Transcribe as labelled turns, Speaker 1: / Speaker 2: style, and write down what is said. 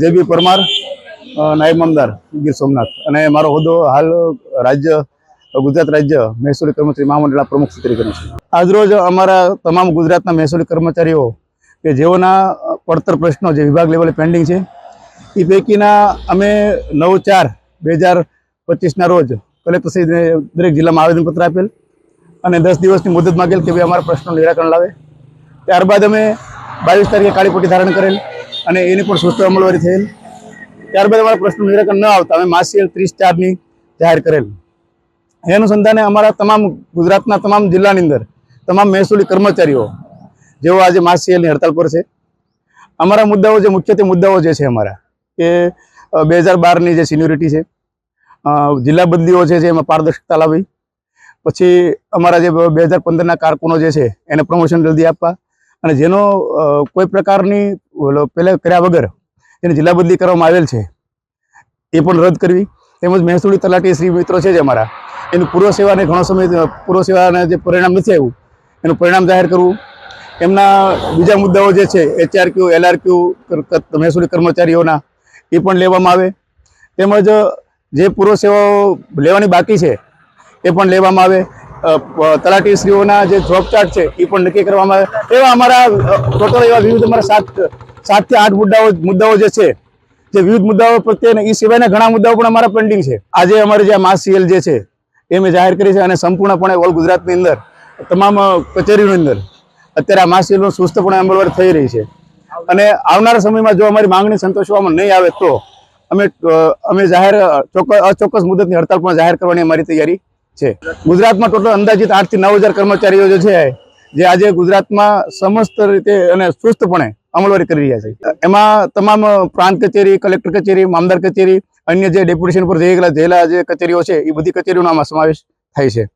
Speaker 1: જે બી પરમાર નાયબ મામદાર ગીર સોમનાથ. અને મારો હોદ્દો હાલ રાજ્ય, ગુજરાત રાજ્ય મહેસૂલી કર્મચારી મહામંડળના પ્રમુખ શ્રી તરીકેનો છે. આજરોજ અમારા તમામ ગુજરાતના મહેસૂલી કર્મચારીઓ કે જેઓના પડતર પ્રશ્નો જે વિભાગ લેવલે પેન્ડિંગ છે એ પૈકીના અમે નવ ચાર બે હજાર પચીસના રોજ કલેક્ટરશ્રીને દરેક જિલ્લામાં આવેદનપત્ર આપેલ અને દસ દિવસની મુદત માગેલ કે ભાઈ અમારા પ્રશ્નો નિરાકરણ લાવે. ત્યારબાદ અમે બાવીસ તારીખે કાળીપટ્ટી ધારણ કરેલ. અને એની પણ સુસ્ત અમલવારી થયેલ. ત્યારબાદ અમારા પ્રશ્નો નિરાકરણ ન આવતા. અમે માસિયલ ત્રીસ ચારની જાહેર કરેલ. એ અનુસંધાને અમારા તમામ ગુજરાતના તમામ જિલ્લાની અંદર તમામ મહેસૂલી કર્મચારીઓ, જેઓ આજે માસિયલની હડતાલ પર છે. અમારા મુદ્દાઓ જે મુખ્યત્વે મુદ્દાઓ જે છે અમારા કે બે હજાર બારની જે સિન્યોરિટી છે જિલ્લા બદલીઓ છે જે એમાં પારદર્શકતા લાવી. પછી અમારા જે બે હજાર પંદરના કારકુનો જે છે, એને પ્રમોશન જલ્દી આપવા. અને જેનો કોઈ પ્રકારની ઓલો પહેલા કર્યા વગર એને જિલ્લા બદલી કરવામાં આવેલ છે. એ પણ રદ કરવી. તેમજ મહેસૂલી તલાટી શ્રી મિત્રો છે જે અમારા. એનું પૂર્વ સેવાને ઘણો સમય પૂર્વ સેવાના જે પરિણામ નથી આવ્યું, એનું પરિણામ જાહેર કરવું. એમના બીજા મુદ્દાઓ જે છે, એચઆરક્યુ, એલઆરક્યુ મહેસૂલી કર્મચારીઓના, એ પણ લેવામાં આવે. તેમજ જે પૂર્વ સેવાઓ લેવાની બાકી છે, એ પણ લેવામાં આવે. તલાટીશ્રીઓના જે જોબ ચાર્ટ છે, એ પણ નક્કી કરવામાં આવે. એવા અમારા ટોટલ એવા વિવિધ અમારા સાત સાતથી આઠ મુદ્દાઓ મુદ્દાઓ જે છે, જે વિવિધ મુદ્દાઓ પ્રત્યે એ સિવાયના ઘણા મુદ્દાઓ પણ અમારા પેન્ડિંગ છે. આજે અમારે જે માસ સીએલ જે છે, એ મેં જાહેર કરી છે અને સંપૂર્ણપણે ઓલ ગુજરાતની અંદર, તમામ કચેરીઓની અંદર, અત્યારે આ માસ સીએલનો સુસ્તપણે અમલવારી થઈ રહી છે. અને આવનારા સમયમાં જો અમારી માંગણી સંતોષવામાં નહીં આવે તો અમે અમે જાહેર ચોક્કસ, અચોક્કસ મુદતની હડતાલ પણ જાહેર કરવાની અમારી તૈયારી છે. ગુજરાતમાં ટોટલ અંદાજિત આઠથી નવ હજાર કર્મચારીઓ જે છે, જે આજે ગુજરાતમાં સમસ્ત રીતે અને સુસ્તપણે અમલવારી કરી રહ્યા છે. એમાં તમામ પ્રાંત કચેરી, કલેક્ટર કચેરી, મામદાર કચેરી, અન્ય જે ડેપ્યુટેશન પર જઈ ગયેલા જે કચેરીઓ છે, એ બધી કચેરીઓનો આમાં સમાવેશ થાય છે.